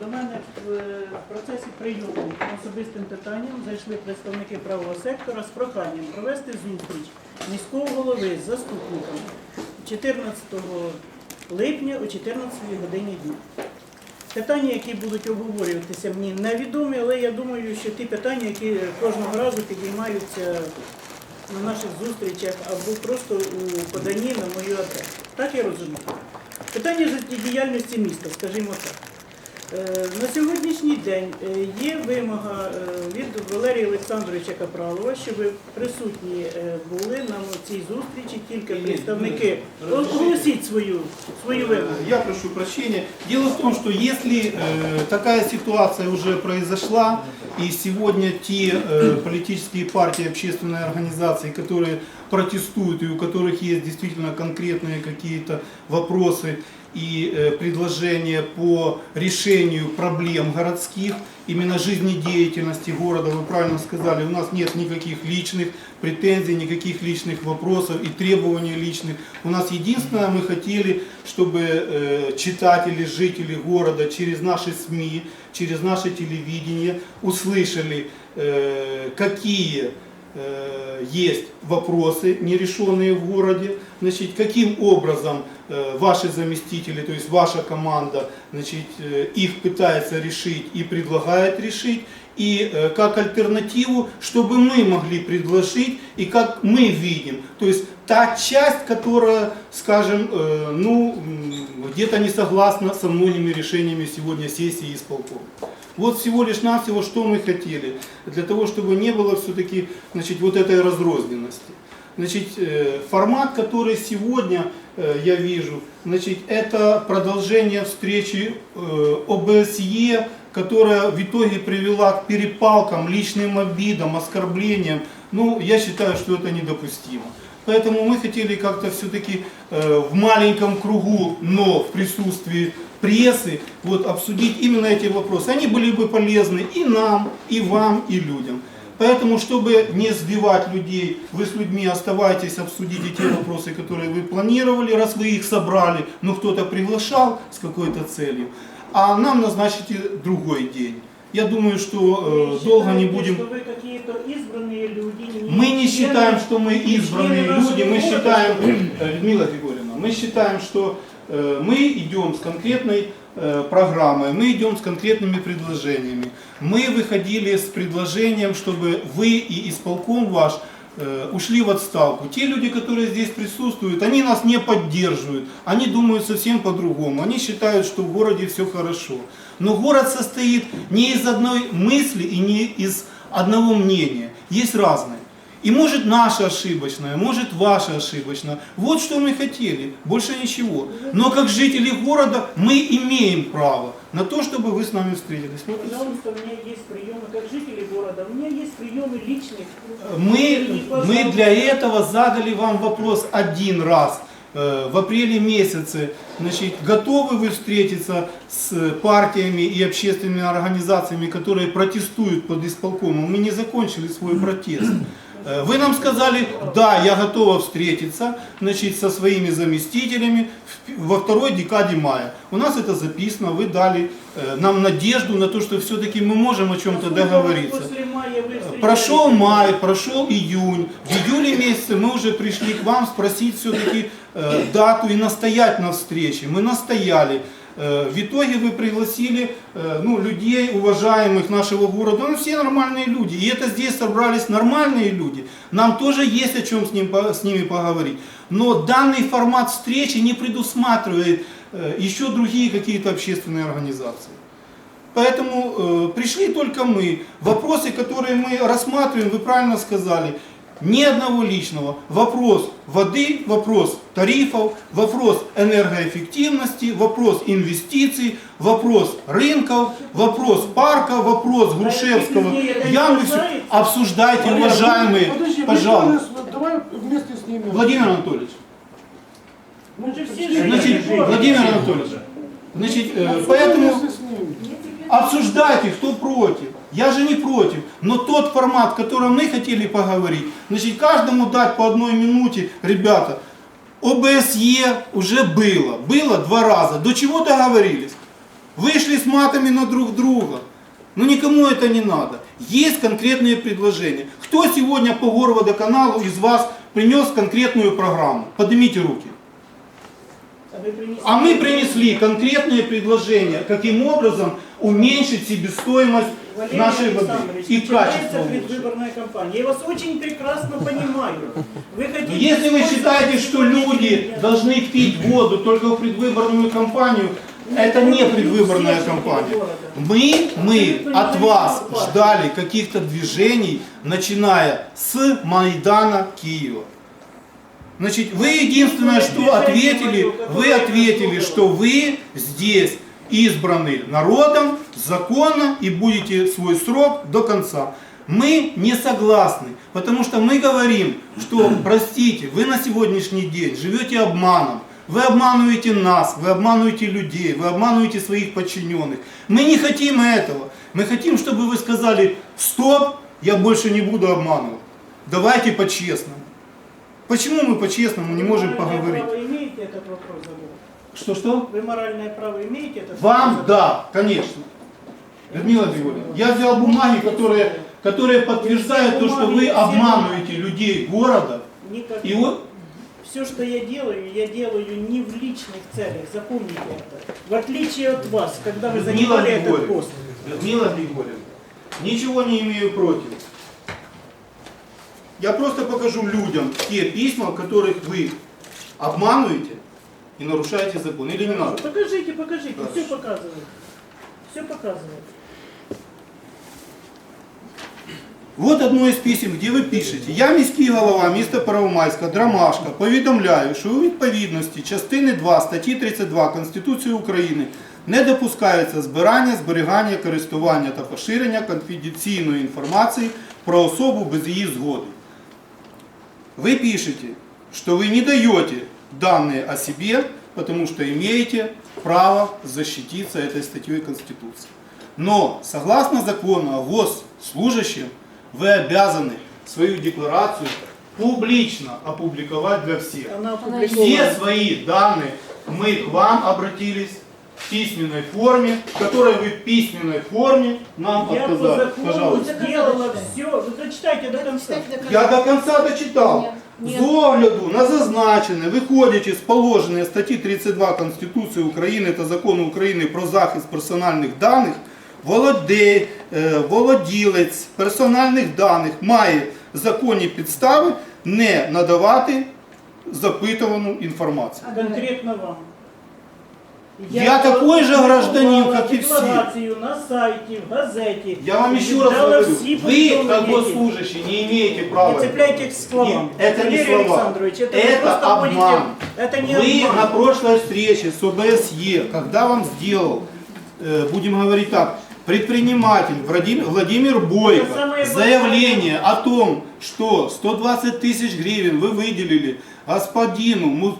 До мене в е, процесі прийому особистим питанням зайшли представники правого сектора з проханням провести зустріч міського голови з заступником 14 липня о 14 годині дня. Питання, які будуть обговорюватися, мені невідомі, але я думаю, що ті питання, які кожного разу підіймаються на наших зустрічах або просто у поданні на мою адресу. Так я розумію. Питання життєдіяльності міста, скажімо так. Е, На сьогоднішній день е, є вимога е, від Валерія Олександровича Капралова, щоб присутні е, були на цій зустрічі тільки представники. Оголосіть свою, свою вимогу. Э, Я прошу прощения. Дело в том, что если э, такая ситуация уже произошла, и сегодня те э, политические партии, общественные организации, которые протестуют и у которых есть действительно конкретные какие-то вопросы и э, предложения по решению проблем городских, именно жизнедеятельности города, вы правильно сказали, у нас нет никаких личных претензий, никаких личных вопросов и требований личных. У нас единственное, мы хотели, чтобы э, читатели, жители города через наши СМИ, через наше телевидение услышали, э, какие есть вопросы, нерешенные в городе, значит, каким образом э, ваши заместители, то есть ваша команда, значит, э, их пытается решить и предлагает решить, и э, как альтернативу, чтобы мы могли предложить и как мы видим. То есть та часть, которая, скажем, э, ну, где-то не согласна со многими решениями сегодня сессии исполкома. Вот всего лишь навсего, что мы хотели, для того, чтобы не было все-таки значит, вот этой разрозненности. Значит, э, формат, который сегодня я вижу, значит, это продолжение встречи ОБСЕ, которая в итоге привела к перепалкам, личным обидам, оскорблениям. Ну, я считаю, что это недопустимо. Поэтому мы хотели как-то все-таки э, в маленьком кругу, но в присутствии прессы, вот, обсудить именно эти вопросы. Они были бы полезны и нам, и вам, и людям. Поэтому, чтобы не сбивать людей, вы с людьми оставайтесь, обсудите те вопросы, которые вы планировали, раз вы их собрали, но кто-то приглашал с какой-то целью, а нам назначите другой день. Я думаю, что э, долго не будем... Что вы какие-то избранные люди. Мы не члены- считаем, что мы не избранные люди, мы считаем, э, Людмила Григорьевна, мы считаем, что э, мы идем с конкретной э, программой, мы идем с конкретными предложениями. Мы выходили с предложением, чтобы вы и исполком ваш ушли в отставку. Те люди, которые здесь присутствуют, они нас не поддерживают, они думают совсем по-другому, они считают, что в городе все хорошо. Но город состоит не из одной мысли и не из одного мнения, есть разные. И может наше ошибочное, может ваше ошибочное. Вот что мы хотели, больше ничего. Но как жители города мы имеем право на то, чтобы вы с нами встретились. Вот всё. Пожалуйста, у меня есть приемы, как жители города, у меня есть приемы личных. Мы, мы для этого задали вам вопрос один раз. Э, В апреле месяце, значит, готовы вы встретиться с партиями и общественными организациями, которые протестуют под исполкомом? Мы не закончили свой протест. Э, Вы нам сказали, да, я готова встретиться значит, со своими заместителями во второй декаде мая. У нас это записано, вы дали э, нам надежду на то, что все-таки мы можем о чем-то договориться. Встречались? Прошел май, прошел июнь. В июле месяце мы уже пришли к вам спросить все-таки э, дату и настоять на встрече. Мы настояли. В итоге вы пригласили ну, людей, уважаемых нашего города. Ну, все нормальные люди. И это здесь собрались нормальные люди. Нам тоже есть о чем с, ним, с ними поговорить. Но данный формат встречи не предусматривает э, еще другие какие-то общественные организации. Поэтому э, пришли только мы. Вопросы, которые мы рассматриваем, вы правильно сказали, ни одного личного. Вопрос воды, вопрос тарифов, вопрос энергоэффективности, вопрос инвестиций, вопрос рынков, вопрос парка, вопрос Грушевского. Не Ямы все. Обсуждайте, уважаемые, Подожди, пожалуйста. мы давай вместе с ними. Владимир Анатольевич, Мы значит. Владимир Анатольевич, значит, э, поэтому... Обсуждайте, кто против. Я же не против. Но тот формат, который мы хотели поговорить, значит, каждому дать по одной минуте, ребята, ОБСЕ уже было. Было два раза. До чего договорились? вышли с матами на друг друга. Но никому это не надо. Есть конкретные предложения. Кто сегодня по горводоканалу из вас принес конкретную программу? Поднимите руки. А А мы принесли конкретные предложения, каким образом уменьшить себестоимость Валерий нашей воды Александрович, и начинается качество лучше. предвыборная кампания. Я вас очень прекрасно понимаю. Вы хотите Если вы считаете, что люди должны пить воду только в предвыборную кампанию, это не предвыборная кампания. Мы, мы от вас ждали каких-то движений, начиная с Майдана Киева. Значит, вы единственное, что ответили, вы ответили, что вы здесь избраны народом, законно и будете свой срок до конца. Мы не согласны, потому что мы говорим, что, простите, вы на сегодняшний день живете обманом, вы обманываете нас, вы обманываете людей, вы обманываете своих подчиненных. Мы не хотим этого. Мы хотим, чтобы вы сказали, стоп, я больше не буду обманывать. Давайте по-честному. Почему мы по-честному не можем поговорить? имеете этот вопрос задать? Что-что? Вы моральное право имеете этот Вам да, конечно. Людмила Григорьевна, я взял бумаги, которые, которые подтверждают то, что вы обманываете людей города. Никак. И вот Все, что я делаю, я делаю не в личных целях, запомните это. В отличие от вас, когда вы Людмила занимали этот пост. Людмила Григорьевна, ничего не имею против. Я просто покажу людям те письма, в которых вы обманываете и нарушаете закон. Или не надо? Покажите, покажите, Хорошо. все показывает. Все показывает. Вот одно із писем, де ви пишете, я міський голова міста Первомайська, Драмашка, повідомляю, що у відповідності частини 2 статті 32 Конституції України не допускається збирання, зберігання, користування та поширення конфіденційної інформації про особу без її згоди. Вы пишете, что вы не даете данные о себе, потому что имеете право защититься этой статьей Конституции. Но, согласно закону о госслужащем, вы обязаны свою декларацию публично опубликовать для всех. Все свои данные мы к вам обратились в письменной форме, в которой вы в письменной форме нам Я по отказали. закону Пожалуйста. сделала все. Вы зачитайте до конца. Я до конца дочитав. З огляду на зазначене, виходячи з положення статті 32 Конституції України та Закону України про захист персональних даних, володе- е, володілець персональних даних має законні підстави не надавати запитувану інформацію. Конкретно вам. Я такой же гражданин, как и все. на сайте, в газете. Я вам еще раз говорю, вы, как госслужащий, не имеете права. Не цепляйтесь к словам. Нет, это не Валерий слова. Александрович, это, вы Это просто обман. Это не Вы обман. на прошлой встрече с ОБСЕ, когда вам сделал, э, будем говорить так, предприниматель Владимир, Владимир Бойко Это самое заявление о том, что 120 тысяч гривен вы выделили господину Му-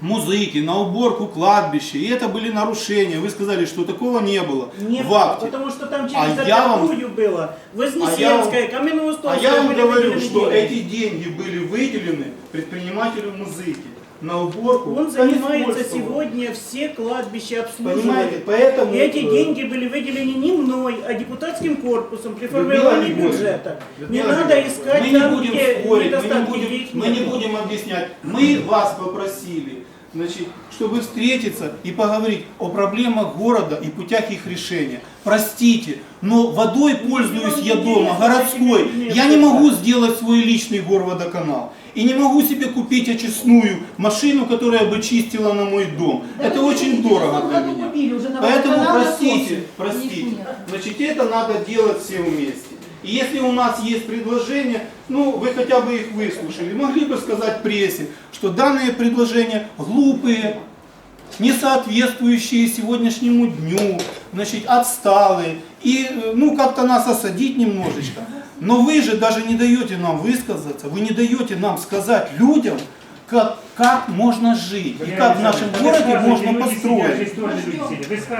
Музыки на уборку кладбища, и это были нарушения. Вы сказали, что такого не было Не в акте. потому что там А через я вам- было, А Вознесенская, А Каменноустольская я вам были говорю, что деньги. эти деньги были выделены предпринимателю музыки на уборку. Он занимается сегодня все кладбища обслуживает. Понимаете, поэтому... И эти э, деньги были выделены не мной, а депутатским корпусом при формировании бюджета. Не надо искать мы не будем где спорить, мы не будем, мы не будем объяснять. Мы вас попросили, значит, чтобы встретиться и поговорить о проблемах города и путях их решения. Простите, но водой пользуюсь я дома, городской. Я не могу сделать свой личный горводоканал. И не могу себе купить очистную машину, которая бы чистила на мой дом. Это очень дорого для меня. Поэтому простите, простите. Значит, это надо делать все вместе. И если у нас есть предложения, ну, вы хотя бы их выслушали, могли бы сказать прессе, что данные предложения глупые, не соответствующие сегодняшнему дню, значит, отсталые, и, ну, как-то нас осадить немножечко. Но вы же даже не даете нам высказаться, вы не даете нам сказать людям, как, как можно жить, и как в нашем городе можно построить.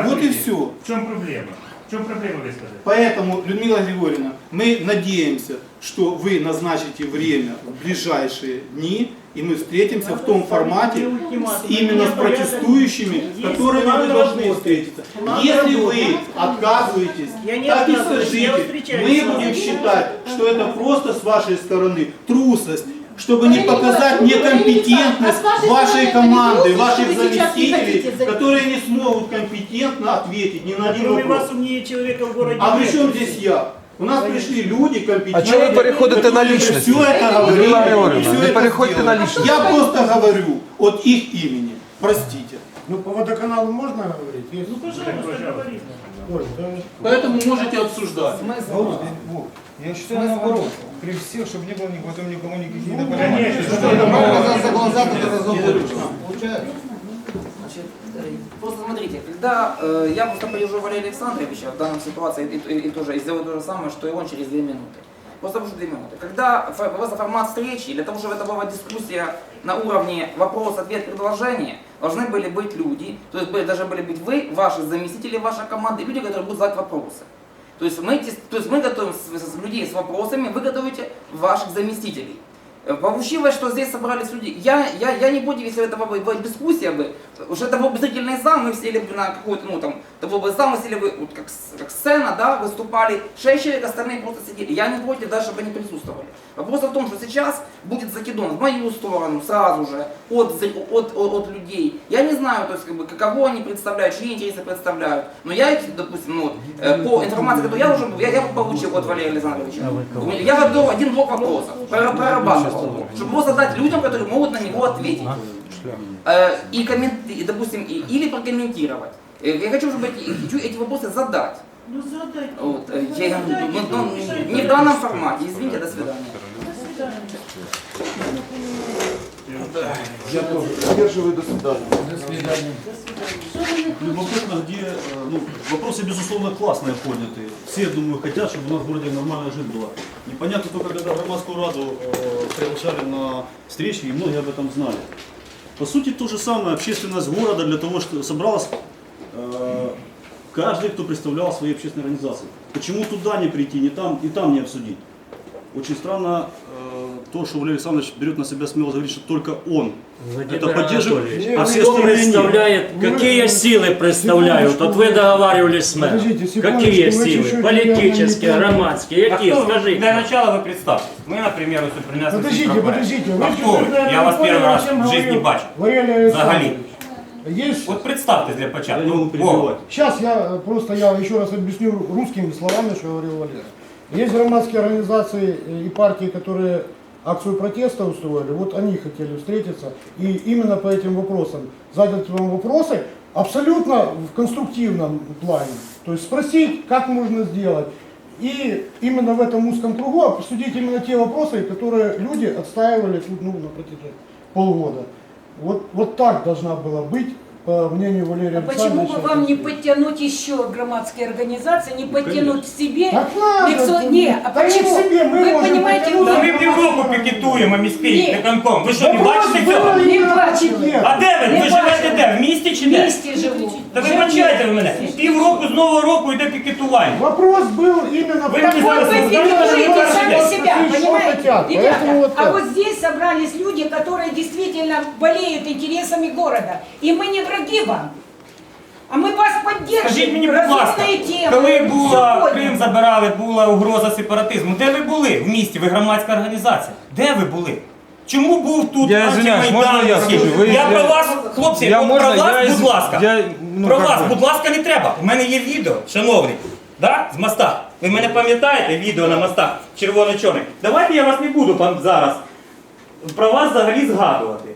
Вот и все. В чем проблема? В чому проблема ви скажете? Поэтому, Людмила Григорьевна, мы надеемся, что вы назначите время в ближайшие дни, и мы встретимся в том формате с- именно с протестующими, которыми вы должны встретиться. Если вы отказываетесь, так и скажите. Мы с будем считать, что это просто с вашей стороны трусость, чтобы не показать некомпетентность вашей команды, ваших заместителей, которые не смогут компетентно ответить ни на один вопрос. вас умнее человека в городе. А при чем здесь я? У нас пришли люди компетентные. А чого ви переходите на личності? Все это говорили, не это сделали. на личность. Я просто говорю от их имени. Простите. Ну, по водоканалу можно говорить? Есть? Ну, пожалуйста, говорите. Поэтому можете обсуждать. Я считаю наоборот. Прежде всего, чтобы не было ни- потом никому никаких Конечно, Значит, э, просто смотрите, когда э, я просто привожу Валерия Александровича в данной ситуации и, и- и тоже и сделаю то же самое, что и он через две минуты. Просто прошу две минуты. Когда просто формат встречи, для того, чтобы это была дискуссия на уровне вопрос, ответ, предложение, должны были быть люди, то есть были- должны были быть вы, ваши заместители, ваша команда, и люди, которые будут задать вопросы. То есть мы, то есть мы готовим людей с вопросами, вы готовите ваших заместителей. Э, Получилось, что здесь собрались люди. Я, я, я не против, если это была бы дискуссия бы, уж это был бы зрительный зал, мы сели бы на какой-то, ну там, это был бы зал, мы сели бы, вот как, как сцена, да, выступали, шесть человек, остальные просто сидели. Я не против даже, чтобы они присутствовали. Вопрос в том, что сейчас будет закидон в мою сторону сразу же, от, от, от, от людей. Я не знаю, то есть, как бы, кого они представляют, чьи интересы представляют, но я, их, допустим, ну, вот, э, по информации, которую я уже я, я получил от Валерия Александровича, меня- я готов один блок вопросов, прор- прорабатывал, чтобы его задать людям, которые могут на него ответить. Э, и, коммен- и, допустим, и- или прокомментировать. Э, Я хочу, чтобы эти, хочу эти вопросы задать. Ну, задайте. Вот, э, я, ну, ну, ну, не в данном формате. Извините, до свидания. До свидания. Я тоже поддерживаю до свидания. Любопытно, где, э, ну, вопросы, безусловно, классные подняты. Все, думаю, хотят, чтобы у нас в городе нормальная жизнь была. Непонятно только, когда громадскую раду э, приглашали на встречи, и многие об этом знали. По сути, то же самое, общественность города для того, что собралась э, каждый, кто представлял свои общественные организации. Почему туда не прийти, не там, и там не обсудить? Очень странно э, то, что Валерий Александрович берет на себя смелость говорить, что только он это поддерживает, а все Кто остальные нет. представляет, какие силы представляют? Вот вы договаривались с мэром. Какие силы? Политические, громадские? А Какие? кто? Скажите. Для начала вы представьтесь. Мы, например, ось принесли Подождите, всі проблеми. подождите. А Вы хто ви? чуть-чуть, наверное, Я вас не поняли, перший раз о чем в житті говорил бачу. Валерий Взагалі. Александрович. Есть От представтесь для Я не могу початку. перебивать. Вова, Сейчас я э, просто я еще раз объясню русскими словами, что говорил Валера. Есть громадские организации э, и партии, которые акцию протеста устроили, вот они хотели встретиться и именно по этим вопросам задать вам вопросы абсолютно в конструктивном плане. То есть спросить, как можно сделать. и именно в этом узком кругу обсудить именно те вопросы, которые люди отстаивали ну, на протяжении полгода. Вот, вот так должна была быть, по мнению Валерия А почему Александровича. бы вам не подтянуть еще громадские организации, не подтянуть к себе Так надо! лицо? Не, а Да не почему? к себе, мы Вы можем понимаете, потянуть. Та ну, ми півроку пікетуємо міський Ні. виконком. Ви що, не Вопрос бачите был цього? Не именно бачили. ответ. А де ви? Не Ви живете бачили. де? В місті чи в де? місті живу. Та ви Живу. бачаєте ви мене? Півроку з нового року йде пікетування. Вопрос был именно в Вы том, не Вот зараз вы сказали, перекрываете что сами вы себя, хотите, что понимаете? хотят, поэтому Ребята, вот а так. вот здесь собрались люди, которые действительно болеют интересами города. И мы не враги вам. А мы вас поддерживаем. Скажіть мені, будь ласка, Разумные темы. коли була Сьогодні. Крим забирали, була угроза сепаратизму, де ви були в місті? Ви громадська організація. Де ви були? Чому був тут Я извиняюсь, можна я антимайданівський? скажу? Ви- я я- про вас, хлопці, Я от можна, про вас, я будь із- ласка. я, ну, про как вас, бы- будь ласка, не треба. У мене є відео, шановний. Да? З моста. Ви мене пам'ятаєте відео на мостах червоно-чорних? Давайте я вас не буду там зараз про вас взагалі згадувати.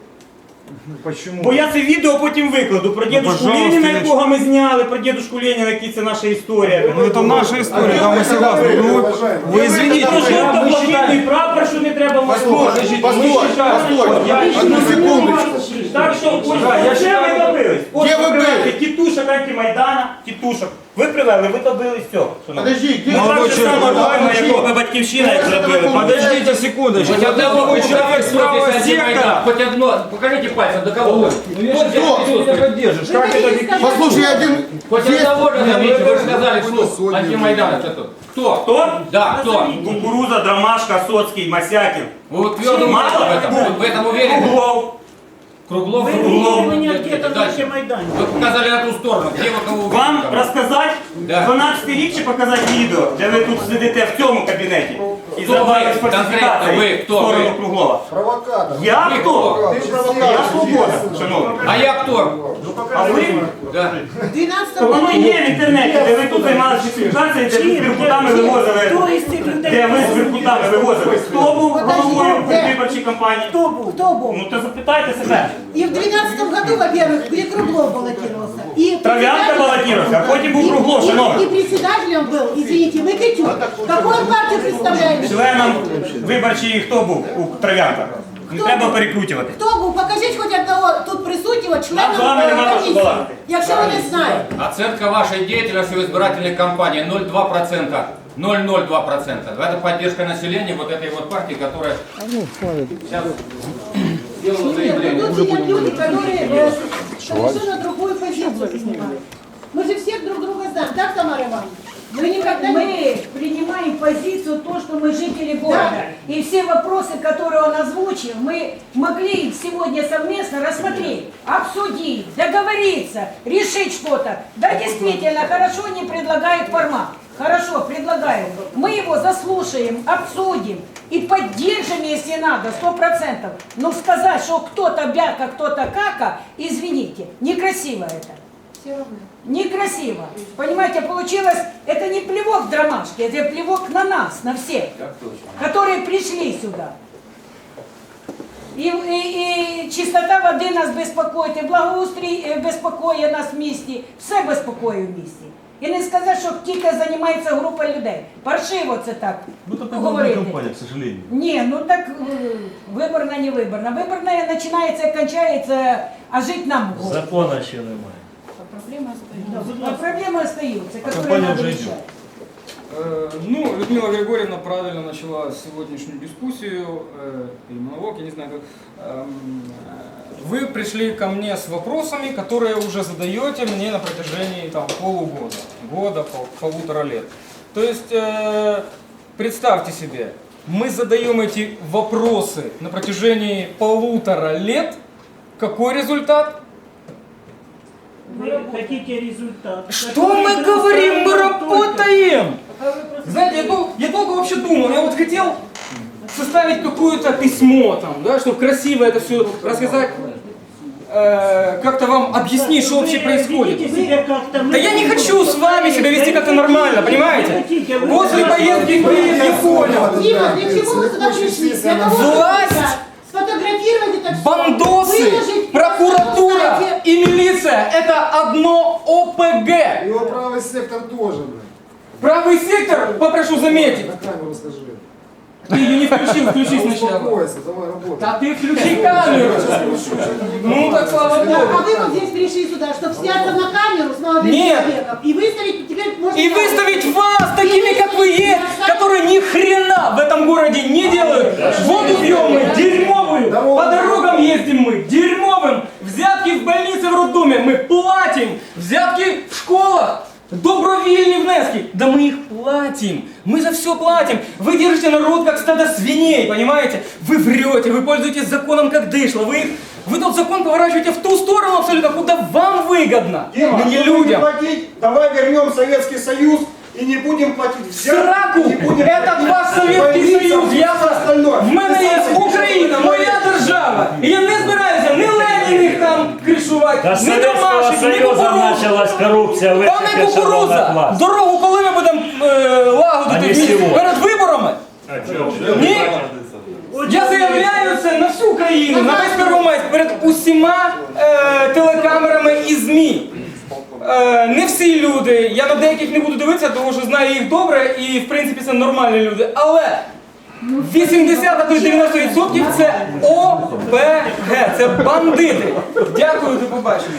Почему? Бо я це відео потім викладу про дідушку пожалуйста, Леніна, я- якого ми зняли, про дідушку Леніна, який це наша історія. Ну это наша история, да, мы согласны. Ну, вы извините, Про я- мы жовто-блакитний считаем... прапор, що не треба Послушайте, послушайте, послушайте, одну секундочку. Так що ось Да, я це считаю- ви добились. Ось Де ви ви привели були? тітушок антимайдана, тітушок. Ви привели, ви добились цього. шановні. Подожди, где Ми так же само робимо, як человек. батьківщина, як зробили. Подождите секундочку. Я такой человек с правого сектора. Хоть одно, покажите пальцем, до кого? Ну я же тебя поддержишь. Как это Послушай, один... Хоть одного же заметьте, вы же сказали, что антимайдан это кто? Кто? Кто? Да, кто? Кукуруза, Дромашка, Соцкий, Масякин. Вы вот твердо уверены в этом? Вы в этом уверены? Круглов. Круглов, Ви Круглов. мені Нет, где-то нет, на дальше. Майдані. Вы показали на ту сторону. Где вы кого Вам увидели? розказати Да. 12 рік чи показати відео, де ви тут сидите в цьому кабінеті І Хто ви? фальсифікації Конкретно ви, в хто сторону ви? Круглова. Провокатор. Я Ви хто? Ты провокатор. Я свобода, шановний. А я кто? А ви? Да. Воно є в інтернеті, де ви тут займалися фальсифікацією, де ви з біркутами вивозили. Хто із цих людей? Де ви з біркутами вивозили? Хто був головою в виборчій кампанії? Хто був? Хто був? Ну то запитайте себе. И в 2012 году, во-первых, где Круглов баллотировался. И Трав'янка председателем- балотировался, а потім був Круглов, И, шановний. и председателем был, извините, Микитюк. Какую он партию представляет? Членом виборчої хто був у Трав'янка? Не Хто треба був? перекручувати. Хто був? Покажіть хоч одного тут присутнього члена А з вами нема е, що комісії, балакати. якщо ви не знаєте. Оценка вашей деятельности в избирательной кампании 0,2%. 0,02%. Это поддержка населения вот этой вот партии, которая сейчас сделала Нет, заявление. тут сидят люди, которые э, совершенно другую позицию занимают. Мы же всех друг друга знаем, так, Тамара Ивановна? Мы никогда не... Мы принимаем позицию то, что мы жители города. И все вопросы, которые он озвучил, мы могли сегодня совместно рассмотреть, обсудить, договориться, решить что-то. Да, действительно, хорошо не предлагает формат. Хорошо, предлагаем. Мы его заслушаем, обсудим и поддержим, если надо, сто процентов. Но сказать, что кто-то бяка, кто-то кака, извините, некрасиво это. Некрасиво. Понимаете, получилось, это не плевок в драмашке, это плевок на нас, на всех, которые пришли сюда. І, і, і чистота води нас безпокоїть, і благоустрій е, безпокоює нас в місті, все безпокоює в місті. І не сказати, що тільки займається група людей. Паршиво це так Ну, это предвыборная говорити. кампания, к сожалению. Ні, ну так е, виборна, не виборна. Виборна починається і кончається, а жити нам в городі. Закона ще немає. А проблемы остаются, которые Компания надо уже решать. Э, Ну, Людмила Григорьевна правильно начала сегодняшнюю дискуссию, э, или монолог, я не знаю как. Эм, э, Вы пришли ко мне с вопросами, которые уже задаете мне на протяжении там, полугода, года, пол- полутора лет. То есть, э, представьте себе, мы задаем эти вопросы на протяжении полутора лет. Какой результат? Ви хотите результат. Что мы говорим? Мы работаем! Знаете, я, дол- я долго вообще думал, я вот хотел составить какое-то письмо там, да, чтобы красиво это все рассказать, э, как-то вам объяснить, что вообще происходит. Да я не хочу с вами себя вести как-то нормально, понимаете? После поездки в Киев не понял. Дима, для чего вы сюда пришли? Для того, Власть! сфотографировать это всё, Бандосы, выложить прокуратура и милиция – это одно ОПГ. Его правый сектор тоже, блин. Правый сектор, попрошу заметить, На камеру скажи. ты ее не включил, включи сначала. Успокойся, давай работай. Да ты включи камеру. Ну так слава Да, а богу. вы вот здесь пришли сюда, чтобы сняться на камеру с молодым Нет. человеком и выставить, теперь можно... И выставить вас такими, как вы есть, которые ни хрена в этом городе не делают. Воду пьем мы, дерьмовую. По дорогам ездим мы, дерьмовым. Взятки в больнице, в роддоме мы платим. Взятки в школах. Добровільні внески, да мы их платим, мы за все платим. Вы держите народ как стадо свиней, понимаете? Вы врете, вы пользуетесь законом как дышло, вы, их- вы тот закон поворачиваете в ту сторону абсолютно, куда вам выгодно, но не людям. давай вернем Советский Союз и не будем платить Сраку! Это ваш Советский Союз! Я в мене Та з ні ні Союзу почалась корупція, Пане високе шановна Кукурудза, дорогу коли ми будемо е, лагодити А не сьогодні. перед виборами? Ні? Я заявляю це на всю країну, на весь Первомайськ, перед усіма е, телекамерами і ЗМІ. Е, не всі люди, я на деяких не буду дивитися, тому що знаю їх добре і в принципі це нормальні люди. Але 80 а то й 90% це ОПГ, це бандити. Дякую, до побачення.